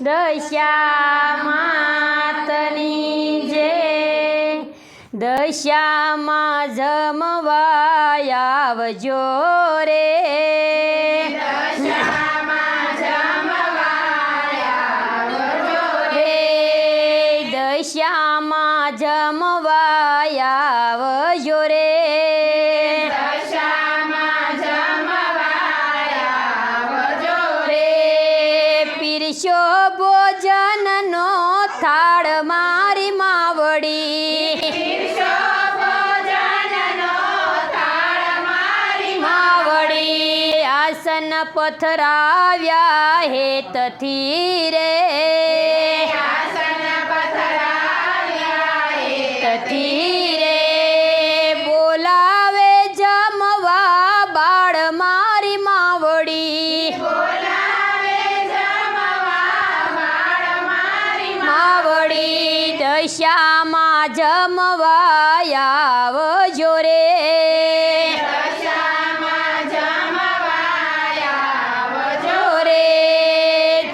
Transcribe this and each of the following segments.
દશા માતની જે દશામાં જમવા આવજો રે. રે. દશામાં જમવા આવજો રે રે. પીરશો ભોજનનો થાળ મારી માવડી. માવડી. આસન પથરાવ્યા હેતથી રે. દશામાં જમવા આવજો રે.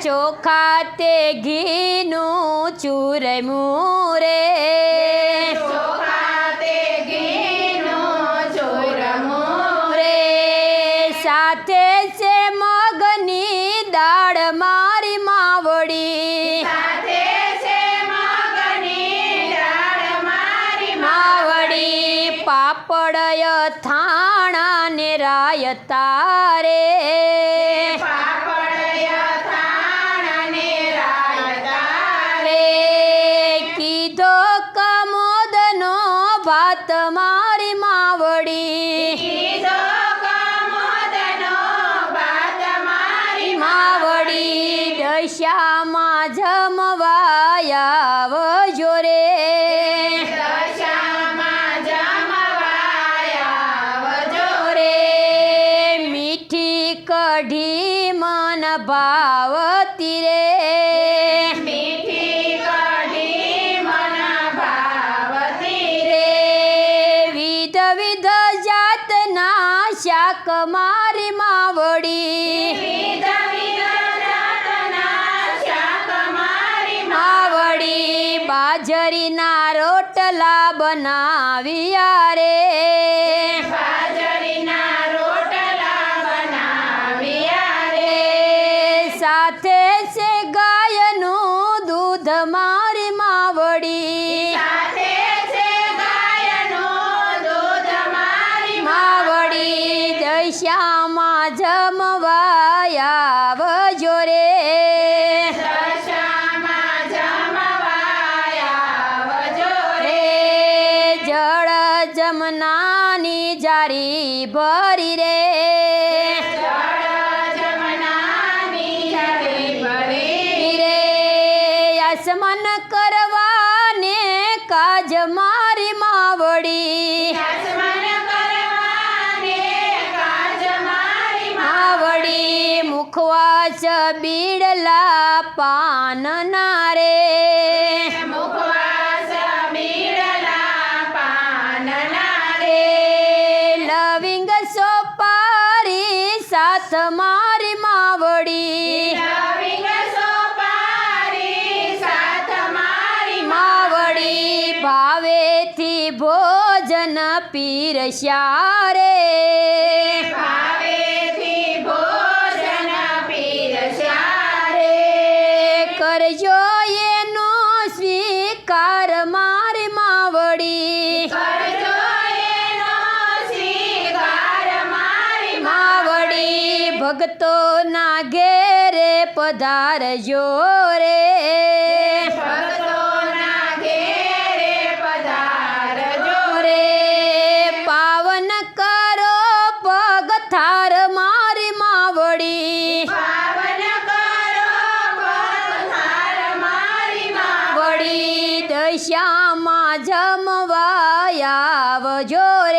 ચોખા તે ઘીનું ચૂરમું રે. માવડી પાપડ થાણા ને રાયતા રે કઢી મન ભાવતી રે. રે. વિધ વિધ જાતના શાક મારી માવડી. માવડી બાજરીના રોટલા બનાવ્યા રે. છે ગાયનું દૂધ મારી માવડી. માવડી દશામાં જમવા આવજો રે. જળ જમનાની જારી ભરી રે. આસમન કરવાને કાજ મારી માવડી. માવડી મુખવાસ બીડલા પાન રે. પીરસ્યા રે કરજો એનો સ્વીકાર મારી માવડી. માવડી. ભક્તો ના ઘેરે પધારજો રે. વળી જમવાયા જમવા આવજો